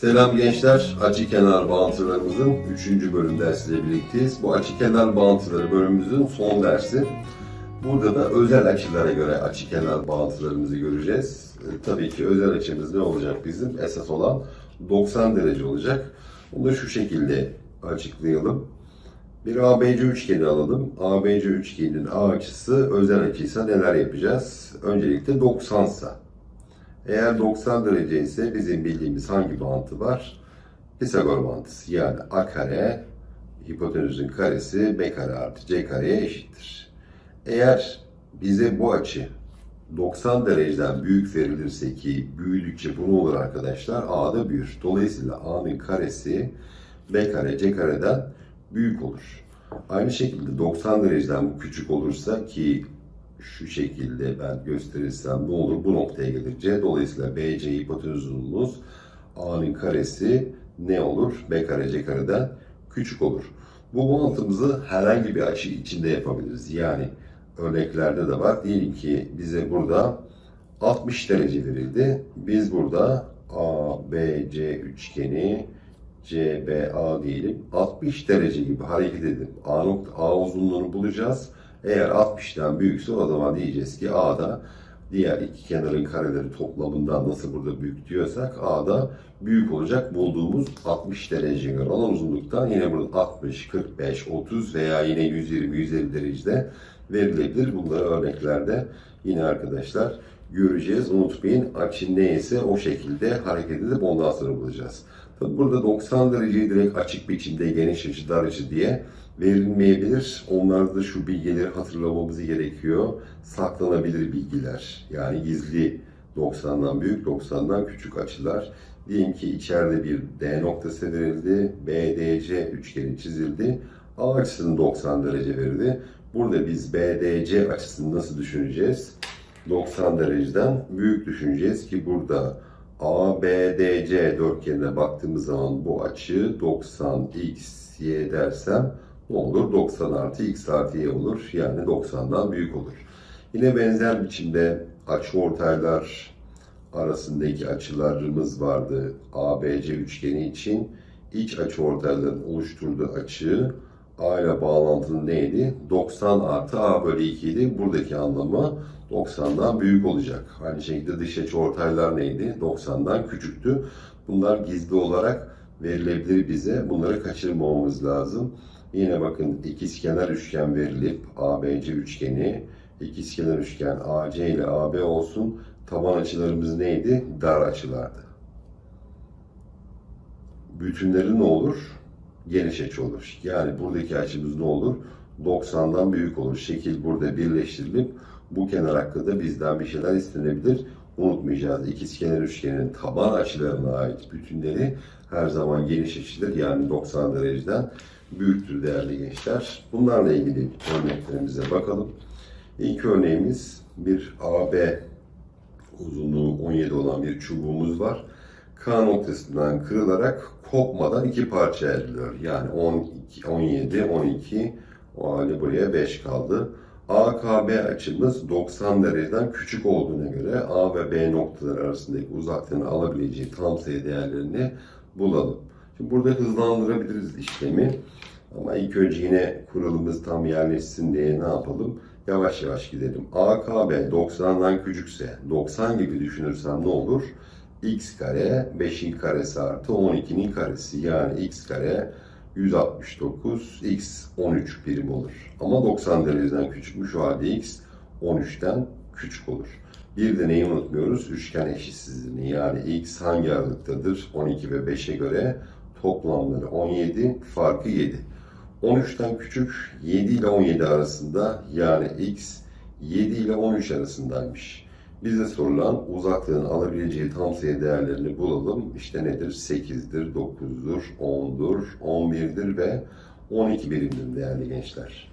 Selam gençler. Açı kenar bağıntılarımızın 3. bölüm dersiyle birlikteyiz. Bu açı kenar bağıntıları bölümümüzün son dersi. Burada da özel açılara göre açı kenar bağıntılarımızı göreceğiz. E, tabii ki özel açımız ne olacak bizim? Esas olan 90 derece olacak. Bunu da şu şekilde açıklayalım. Bir ABC üçgeni alalım. ABC üçgeninin A açısı özel açıysa neler yapacağız? Öncelikle 90 sa. Eğer 90 derece ise bizim bildiğimiz hangi bağıntı var? Pisagor bağıntısı. Yani a kare hipotenüsün karesi b kare artı c kareye eşittir. Eğer bize bu açı 90 dereceden büyük verilirse ki büyüdükçe bu ne olur arkadaşlar? A da büyür. Dolayısıyla A'nın karesi b kare c kareden büyük olur. Aynı şekilde 90 dereceden bu küçük olursa ki şu şekilde ben gösterirsem ne olur? Bu noktaya gelir C. Dolayısıyla BC hipotenüs uzunluğumuz A'nın karesi ne olur? B kare C kareden küçük olur. Bu bağıntımızı herhangi bir açı içinde yapabiliriz. Yani örneklerde de var. Diyelim ki bize burada 60 derece verildi. Biz burada ABC üçgeni CBA diyelim 60 derece gibi hareket edip A, nokta, A uzunluğunu bulacağız. Eğer 60'tan büyükse o zaman diyeceğiz ki A'da diğer iki kenarın kareleri toplamından nasıl burada büyük diyorsak A'da büyük olacak bulduğumuz 60 dereceye göre olan uzunluktan yine burada 60, 45, 30 veya yine 120, 150 derecede verilebilir. Bunları örneklerde yine arkadaşlar göreceğiz. Unutmayın açı neyse o şekilde hareket edip ondan sonra bulacağız. Burada 90 dereceyi direkt açık biçimde geniş açı, dar açı diye verilmeyebilir. Onlarda da şu bilgileri hatırlamamız gerekiyor. Saklanabilir bilgiler. Yani gizli 90'dan büyük, 90'dan küçük açılar. Diyelim ki içeride bir D noktası verildi. BDC üçgeni çizildi. A açısının 90 derece verildi. Burada biz BDC açısını nasıl düşüneceğiz? 90 dereceden büyük düşüneceğiz ki burada ABDC dörtgenine baktığımız zaman bu açı 90 x y dersem ne olur? 90 artı x artı y olur. Yani 90'dan büyük olur. Yine benzer biçimde açı ortaylar arasındaki açılarımız vardı. ABC üçgeni için iç açı ortayların oluşturduğu açı A ile bağlantının neydi? 90 artı A bölü 2 idi. Buradaki anlamı 90'dan büyük olacak. Aynı şekilde dış açı ortaylar neydi? 90'dan küçüktü. Bunlar gizli olarak verilebilir bize. Bunları kaçırmamamız lazım. Yine bakın ikizkenar üçgen verilip ABC üçgeni, ikizkenar üçgen AC ile AB olsun. Taban açılarımız neydi? Dar açılardı. Bütünleri ne olur? Geniş açı olur. Yani buradaki açımız ne olur? 90'dan büyük olur. Şekil burada birleştirilip bu kenar hakkında bizden bir şeyler istenebilir. Unutmayacağız. İkizkenar üçgenin taban açılarına ait bütünleri her zaman geniş açıdır. Yani 90 dereceden büyüktür değerli gençler. Bunlarla ilgili örneklerimize bakalım. İlk örneğimiz bir AB uzunluğu 17 olan bir çubuğumuz var. K noktasından kırılarak kopmadan iki parça ediliyor. Yani 12, 17, 12, o halde buraya 5 kaldı. AKB açımız 90 dereceden küçük olduğuna göre A ve B noktaları arasındaki uzaklığını alabileceği tam sayı değerlerini bulalım. Şimdi burada hızlandırabiliriz işlemi. Ama ilk önce yine kuralımız tam yerleşsin diye ne yapalım? Yavaş yavaş gidelim. AKB 90'dan küçükse 90 gibi düşünürsem ne olur? x kare 5'in karesi artı 12'nin karesi yani x kare 169 x 13 birim olur. Ama 90 dereceden küçükmüş o halde x 13'ten küçük olur. Bir de neyi unutmuyoruz? Üçgen eşitsizliğini yani x hangi aralıktadır? 12 ve 5'e göre toplamları 17, farkı 7. 13'ten küçük 7 ile 17 arasında yani x 7 ile 13 arasındaymış. Bize sorulan uzaklığın alabileceği tam sayı değerlerini bulalım. İşte nedir? 8'dir, 9'dur, 10'dur, 11'dir ve 12 birimdir değerli gençler.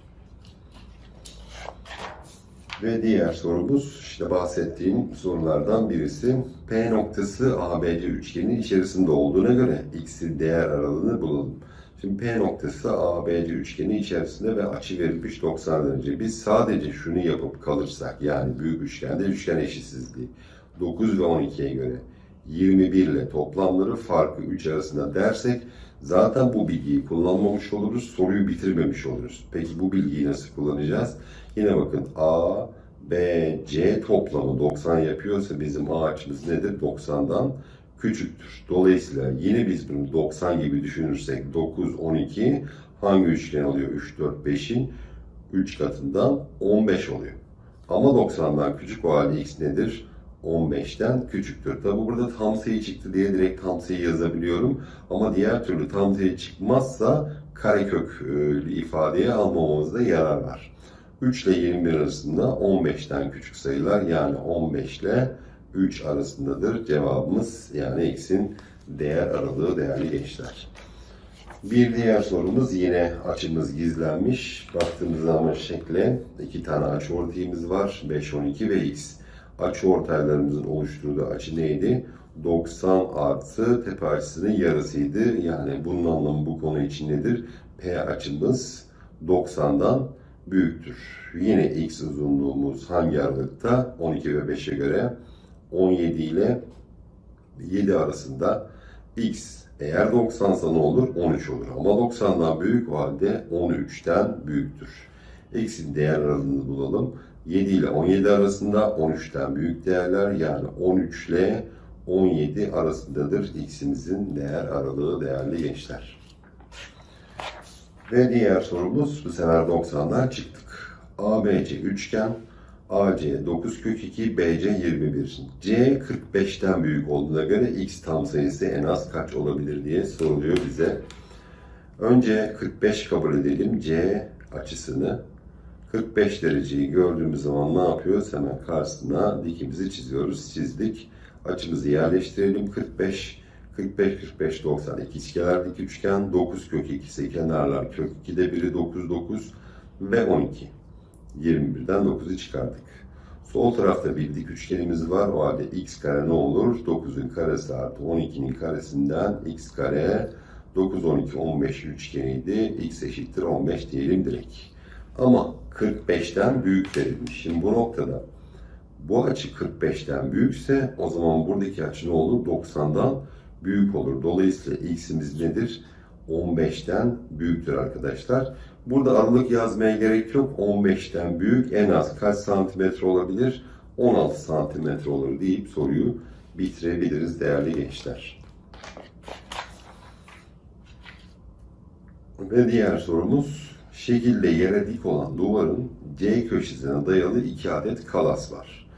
Ve diğer sorumuz işte bahsettiğim sorulardan birisi. P noktası ABC üçgenin içerisinde olduğuna göre x'in değer aralığını bulalım. Şimdi P noktası ABC üçgeni içerisinde ve açı verilmiş 90 derece. Biz sadece şunu yapıp kalırsak yani büyük üçgende üçgen eşitsizliği 9 ve 12'ye göre 21 ile toplamları farkı 3 arasında dersek zaten bu bilgiyi kullanmamış oluruz, soruyu bitirmemiş oluruz. Peki bu bilgiyi nasıl kullanacağız? Yine bakın A, B, C toplamı 90 yapıyorsa bizim A açımız nedir? 90'dan küçüktür. Dolayısıyla yine biz bunu 90 gibi düşünürsek 9, 12 hangi üçgen oluyor? 3, 4, 5'in 3 katından 15 oluyor. Ama 90'dan küçük o halde x nedir? 15'ten küçüktür. Tabi burada tam sayı çıktı diye direkt tam sayı yazabiliyorum. Ama diğer türlü tam sayı çıkmazsa karekök e, ifadeye almamamızda yarar var. 3 ile 21 arasında 15'ten küçük sayılar yani 15 ile 3 arasındadır cevabımız yani x'in değer aralığı değerli gençler. Bir diğer sorumuz yine açımız gizlenmiş. Baktığımız zaman şekle iki tane açı ortayımız var. 5, 12 ve x. Açı ortaylarımızın oluşturduğu açı neydi? 90 artı tepe açısının yarısıydı. Yani bunun anlamı bu konu için nedir? P açımız 90'dan büyüktür. Yine x uzunluğumuz hangi aralıkta? 12 ve 5'e göre 17 ile 7 arasında x eğer 90 ise ne olur? 13 olur. Ama 90'dan büyük o halde 13'ten büyüktür. X'in değer aralığını bulalım. 7 ile 17 arasında 13'ten büyük değerler yani 13 ile 17 arasındadır X'imizin değer aralığı değerli gençler. Ve diğer sorumuz bu sefer 90'dan çıktık. ABC üçgen, AC 9 kök 2, BC 21. C 45'ten büyük olduğuna göre X tam sayısı en az kaç olabilir diye soruluyor bize. Önce 45 kabul edelim C açısını. 45 dereceyi gördüğümüz zaman ne yapıyoruz? Hemen karşısına dikimizi çiziyoruz. Çizdik. Açımızı yerleştirelim. 45 45 45 90 ikizkenar dik üçgen 9 kök 2 ise kenarlar kök 2'de biri 9 9 ve 12. 21'den 9'u çıkardık. Sol tarafta bir dik üçgenimiz var. O halde x kare ne olur? 9'un karesi artı 12'nin karesinden x kare 9, 12, 15 üçgeniydi. x eşittir 15 diyelim direkt. Ama 45'ten büyük verilmiş. Şimdi bu noktada bu açı 45'ten büyükse o zaman buradaki açı ne olur? 90'dan büyük olur. Dolayısıyla x'imiz nedir? 15'ten büyüktür arkadaşlar. Burada aralık yazmaya gerek yok. 15'ten büyük en az kaç santimetre olabilir? 16 santimetre olur deyip soruyu bitirebiliriz değerli gençler. Ve diğer sorumuz şekilde yere dik olan duvarın C köşesine dayalı iki adet kalas var.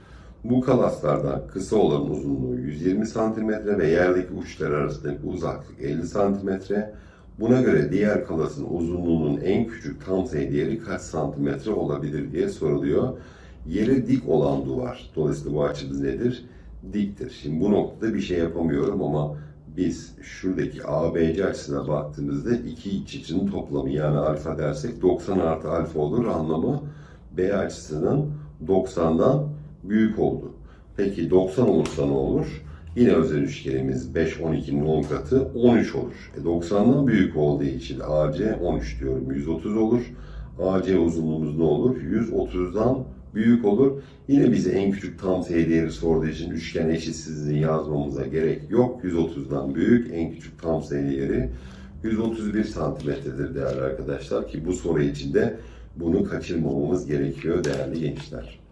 Bu kalaslardan kısa olan uzunluğu 120 cm ve yerdeki uçlar arasındaki uzaklık 50 cm. Buna göre diğer kalasın uzunluğunun en küçük tam sayı değeri kaç santimetre olabilir diye soruluyor. Yere dik olan duvar. Dolayısıyla bu açımız nedir? Diktir. Şimdi bu noktada bir şey yapamıyorum ama biz şuradaki ABC açısına baktığımızda iki iç açının toplamı yani alfa dersek 90 artı alfa olur anlamı B açısının 90'dan büyük oldu. Peki 90 olursa ne olur? Yine özel üçgenimiz 5, 12'nin 10 katı 13 olur. E 90'dan büyük olduğu için AC 13 diyorum. 130 olur. AC uzunluğumuz ne olur? 130'dan büyük olur. Yine bize en küçük tam sayı değeri sorduğu için üçgen eşitsizliğini yazmamıza gerek yok. 130'dan büyük en küçük tam sayı değeri 131 santimetredir değerli arkadaşlar ki bu soru için de bunu kaçırmamamız gerekiyor değerli gençler.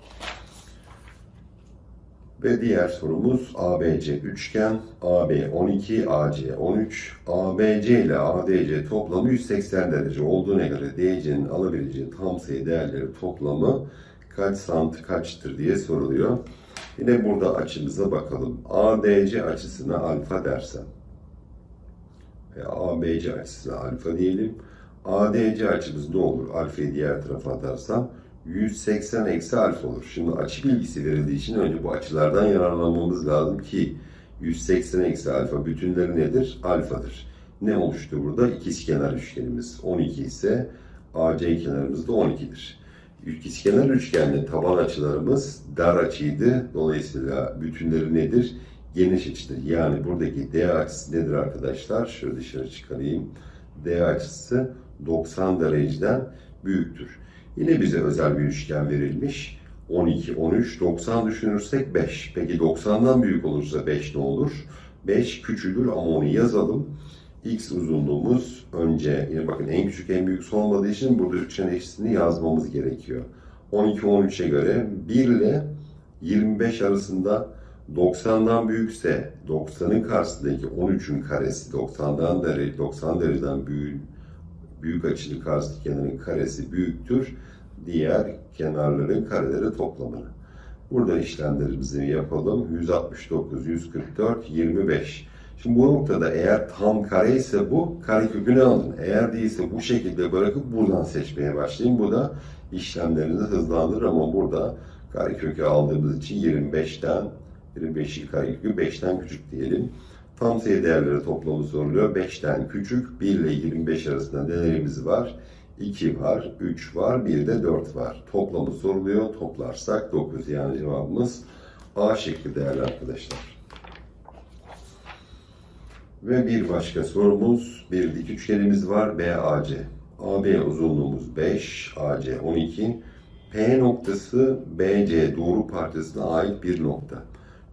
Ve diğer sorumuz ABC üçgen, AB 12, AC 13, ABC ile ADC toplamı 180 derece olduğuna göre DC'nin alabileceği tam sayı değerleri toplamı kaç santi kaçtır diye soruluyor. Yine burada açımıza bakalım. ADC açısına alfa dersem ve ABC açısına alfa diyelim. ADC açımız ne olur? Alfayı diğer tarafa atarsam 180 eksi alfa olur. Şimdi açı bilgisi verildiği için önce bu açılardan yararlanmamız lazım ki 180 eksi alfa bütünleri nedir? Alfadır. Ne oluştu burada? İkizkenar üçgenimiz 12 ise AC kenarımız da 12'dir. İkizkenar üçgende taban açılarımız dar açıydı. Dolayısıyla bütünleri nedir? Geniş açıdır. Yani buradaki D açısı nedir arkadaşlar? Şöyle dışarı çıkarayım. D açısı 90 dereceden büyüktür. Yine bize özel bir üçgen verilmiş. 12, 13, 90 düşünürsek 5. Peki 90'dan büyük olursa 5 ne olur? 5 küçülür ama onu yazalım. X uzunluğumuz önce, yine bakın en küçük en büyük son olmadığı için burada üçgen eşitliğini yazmamız gerekiyor. 12, 13'e göre 1 ile 25 arasında 90'dan büyükse 90'ın karşısındaki 13'ün karesi 90'dan derece 90 dereceden büyük büyük açılı karşıdaki kenarın karesi büyüktür diğer kenarların kareleri toplamını. Burada işlemlerimizi yapalım. 169, 144, 25. Şimdi bu noktada eğer tam kare ise bu karekökünü alın. Eğer değilse bu şekilde bırakıp buradan seçmeye başlayın. Bu da işlemlerinizi hızlandırır ama burada karekökü aldığımız için 25'ten 25'i karekökü 5'ten küçük diyelim. Tam sayı değerleri toplamı soruluyor. 5'ten küçük 1 ile 25 arasında nelerimiz var? 2 var, 3 var, bir de 4 var. Toplamı soruluyor. Toplarsak 9 yani cevabımız A şekli değerli arkadaşlar. Ve bir başka sorumuz, bir dik üçgenimiz var BAC. AB uzunluğumuz 5, AC 12. P noktası BC doğru parçasına ait bir nokta.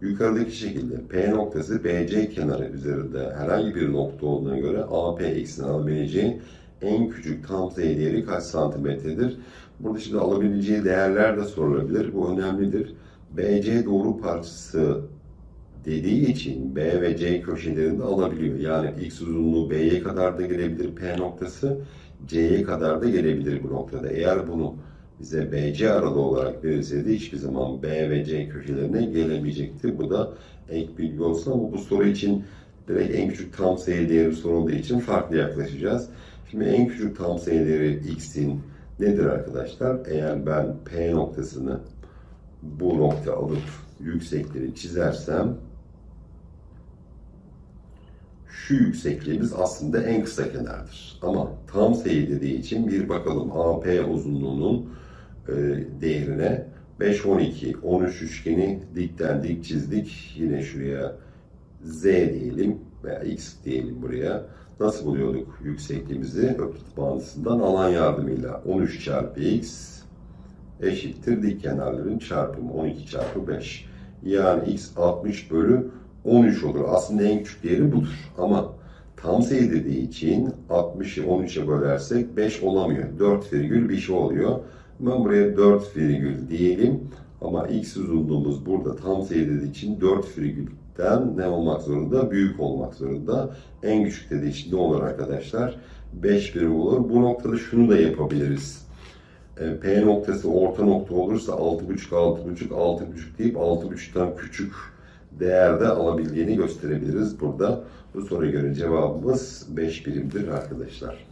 Yukarıdaki şekilde P noktası BC kenarı üzerinde herhangi bir nokta olduğuna göre AP eksini alabileceği en küçük tam sayı değeri kaç santimetredir? Burada şimdi alabileceği değerler de sorulabilir. Bu önemlidir. BC doğru parçası dediği için B ve C köşelerinde alabiliyor. Yani X uzunluğu B'ye kadar da gelebilir P noktası, C'ye kadar da gelebilir bu noktada. Eğer bunu bize BC aralığı olarak verilseydi hiçbir zaman B ve C köşelerine gelemeyecekti. Bu da ek bilgi olsun ama bu soru için direkt en küçük tam sayı değeri sorulduğu için farklı yaklaşacağız. Şimdi en küçük tam sayı değeri x'in nedir arkadaşlar? Eğer ben P noktasını bu nokta alıp yüksekleri çizersem şu yüksekliğimiz aslında en kısa kenardır. Ama tam sayı dediği için bir bakalım AP uzunluğunun e, değerine 5, 12, 13 üçgeni dikten dik çizdik. Yine şuraya Z diyelim veya X diyelim buraya. Nasıl buluyorduk yüksekliğimizi? Öklit bağıntısından alan yardımıyla 13 çarpı X eşittir dik kenarların çarpımı 12 çarpı 5. Yani X 60 bölü 13 olur. Aslında en küçük değeri budur. Ama tam sayı dediği için 60'ı 13'e bölersek 5 olamıyor. 4 virgül bir şey oluyor. Ben buraya 4 virgül diyelim. Ama x uzunluğumuz burada tam sayı için 4 virgülden ne olmak zorunda? Büyük olmak zorunda. En küçük dediği için ne olur arkadaşlar? 5 birim olur. Bu noktada şunu da yapabiliriz. E, P noktası orta nokta olursa 6.5 6.5 6.5 deyip 6.5'tan küçük değerde alabildiğini gösterebiliriz burada. Bu soruya göre cevabımız 5 birimdir arkadaşlar.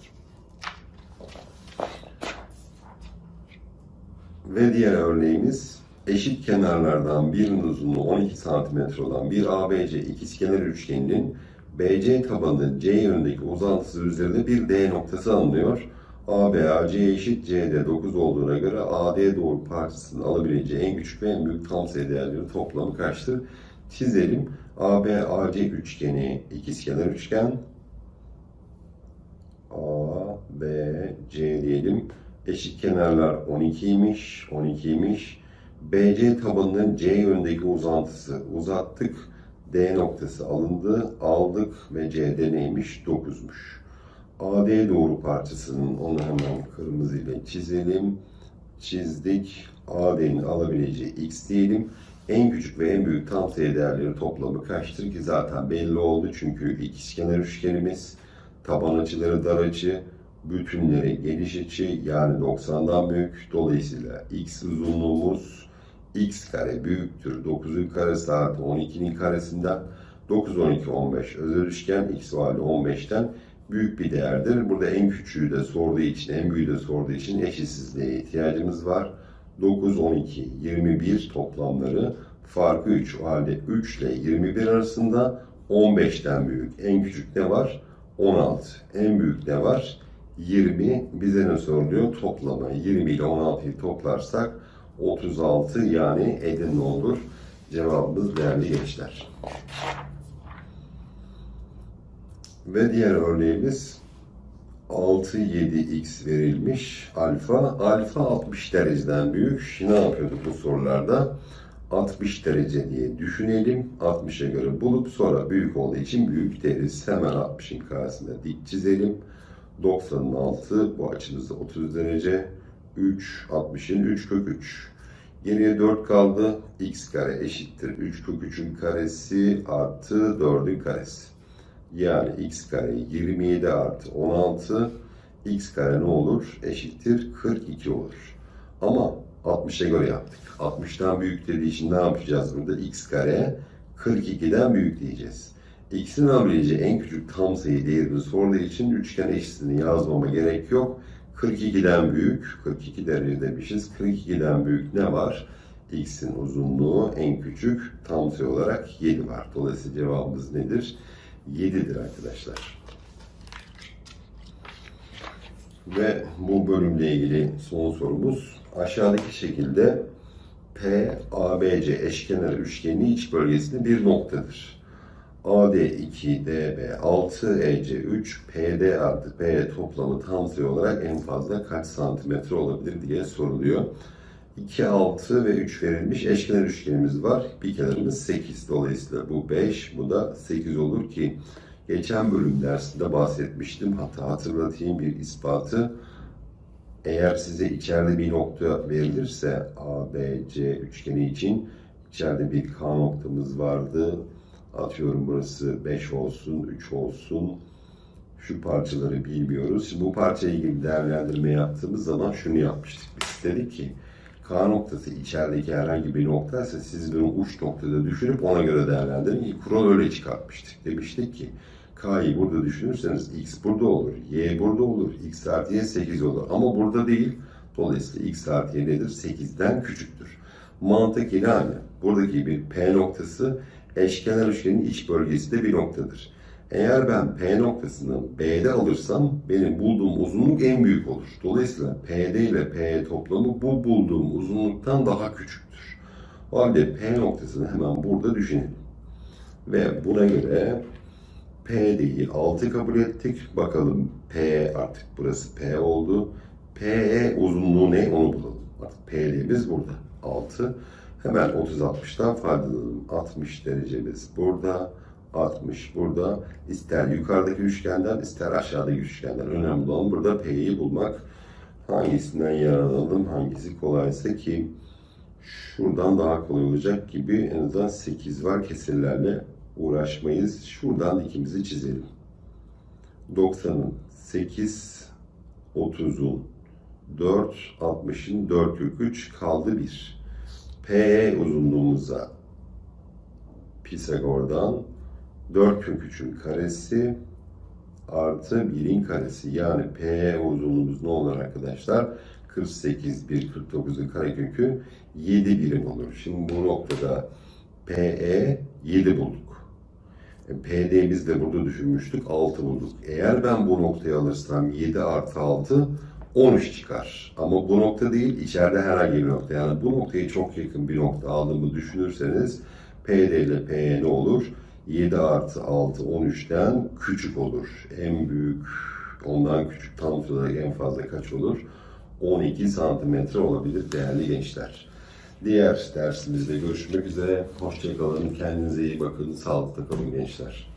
Ve diğer örneğimiz eşit kenarlardan birinin uzunluğu 12 cm olan bir ABC ikizkenar üçgeninin BC tabanı C yönündeki uzantısı üzerinde bir D noktası alınıyor. AB, AC eşit CD 9 olduğuna göre AD doğru parçasının alabileceği en küçük ve en büyük tam sayı değerleri toplamı kaçtır? Çizelim. AB, AC üçgeni ikizkenar üçgen. A, B, C diyelim. Eşit kenarlar 12'ymiş, 12'ymiş. BC tabanının C yönündeki uzantısı uzattık. D noktası alındı, aldık ve CD neymiş? 9'muş. AD doğru parçasının onu hemen kırmızı ile çizelim. Çizdik. AD'nin alabileceği x diyelim. En küçük ve en büyük tam sayı değerleri toplamı kaçtır ki zaten belli oldu çünkü ikizkenar üçgenimiz taban açıları dar açı, bütünleri geniş açı yani 90'dan büyük. Dolayısıyla x uzunluğumuz x kare büyüktür. 9'un karesi artı 12'nin karesinden 9, 12, 15 özel üçgen x vali 15'ten büyük bir değerdir. Burada en küçüğü de sorduğu için, en büyüğü de sorduğu için eşitsizliğe ihtiyacımız var. 9, 12, 21 toplamları farkı 3. O halde 3 ile 21 arasında 15'ten büyük. En küçük ne var? 16. En büyük ne var? 20. Bize ne soruluyor? Toplama. 20 ile 16'yı toplarsak 36 yani Edirne olur. Cevabımız değerli gençler. Ve diğer örneğimiz 6 7x verilmiş alfa. Alfa 60 dereceden büyük. Ne yapıyorduk bu sorularda? 60 derece diye düşünelim. 60'a göre bulup sonra büyük olduğu için büyük deriz. Hemen 60'ın karşısında dik çizelim. 90'ın altı bu açımızda 30 derece. 3 60'ın 3 kök 3. Geriye 4 kaldı. x kare eşittir 3 kök 3'ün karesi artı 4'ün karesi. Yani x kare 27 artı 16 x kare ne olur? Eşittir 42 olur. Ama 60'a göre yaptık. 60'tan büyük dediği için ne yapacağız burada? x kare 42'den büyük diyeceğiz. X'in alabileceği en küçük tam sayı değerini sorduğu için üçgen eşitliğini yazmama gerek yok. 42'den büyük, 42 derece demişiz. 42'den büyük ne var? x'in uzunluğu en küçük tam sayı olarak 7 var. Dolayısıyla cevabımız nedir? 7'dir arkadaşlar. Ve bu bölümle ilgili son sorumuz aşağıdaki şekilde P, ABC eşkenar üçgeni iç bölgesinde bir noktadır. AD 2, DB 6, EC 3, PD artı P toplamı tam sayı olarak en fazla kaç santimetre olabilir diye soruluyor. 2, 6 ve 3 verilmiş eşkenar üçgenimiz var. Bir kenarımız 8. Dolayısıyla bu 5, bu da 8 olur ki geçen bölüm dersinde bahsetmiştim. Hatta hatırlatayım bir ispatı. Eğer size içeride bir nokta verilirse A, B, C üçgeni için içeride bir K noktamız vardı. Atıyorum burası 5 olsun, 3 olsun. Şu parçaları bilmiyoruz. Şimdi bu parçayla ilgili değerlendirme yaptığımız zaman şunu yapmıştık. Biz dedik ki K noktası içerideki herhangi bir noktaysa siz bunu uç noktada düşünüp ona göre değerlendirin. İlk kural öyle çıkartmıştık. Demiştik ki K'yı burada düşünürseniz X burada olur, Y burada olur, X artı Y 8 olur. Ama burada değil. Dolayısıyla X artı Y nedir? 8'den küçüktür. Mantık yine aynı. Buradaki bir P noktası eşkenar üçgenin iç bölgesinde bir noktadır. Eğer ben P noktasını B'de alırsam benim bulduğum uzunluk en büyük olur. Dolayısıyla PD ile P toplamı bu bulduğum uzunluktan daha küçüktür. O halde P noktasını hemen burada düşünelim. Ve buna göre PD'yi 6 kabul ettik. Bakalım P artık burası P oldu. PE uzunluğu ne onu bulalım. Artık PD'miz burada 6. Hemen 30-60'dan faydalanalım. 60 derecemiz burada. 60 burada. İster yukarıdaki üçgenden ister aşağıdaki üçgenden. Önemli olan burada P'yi bulmak. Hangisinden yararlanalım hangisi kolaysa ki şuradan daha kolay olacak gibi en azından 8 var kesirlerle uğraşmayız. Şuradan ikimizi çizelim. 90'ın 8, 30'un 4, 60'ın 4 kök 3 kaldı 1. PE uzunluğumuza Pisagor'dan 4 kök 3'ün karesi artı 1'in karesi. Yani PE uzunluğumuz ne olur arkadaşlar? 48, 1, 49'un karekökü 7 birim olur. Şimdi bu noktada PE 7 bulduk. E, PD'miz de burada düşünmüştük 6 bulduk. Eğer ben bu noktayı alırsam 7 artı 6 13 çıkar. Ama bu nokta değil içeride herhangi bir nokta. Yani bu noktaya çok yakın bir nokta aldığımı düşünürseniz PD ile PE ne olur? 7 artı 6 13'ten küçük olur. En büyük ondan küçük tam olarak en fazla kaç olur? 12 santimetre olabilir değerli gençler. Diğer dersimizde görüşmek üzere. Hoşçakalın. Kendinize iyi bakın. Sağlıklı kalın gençler.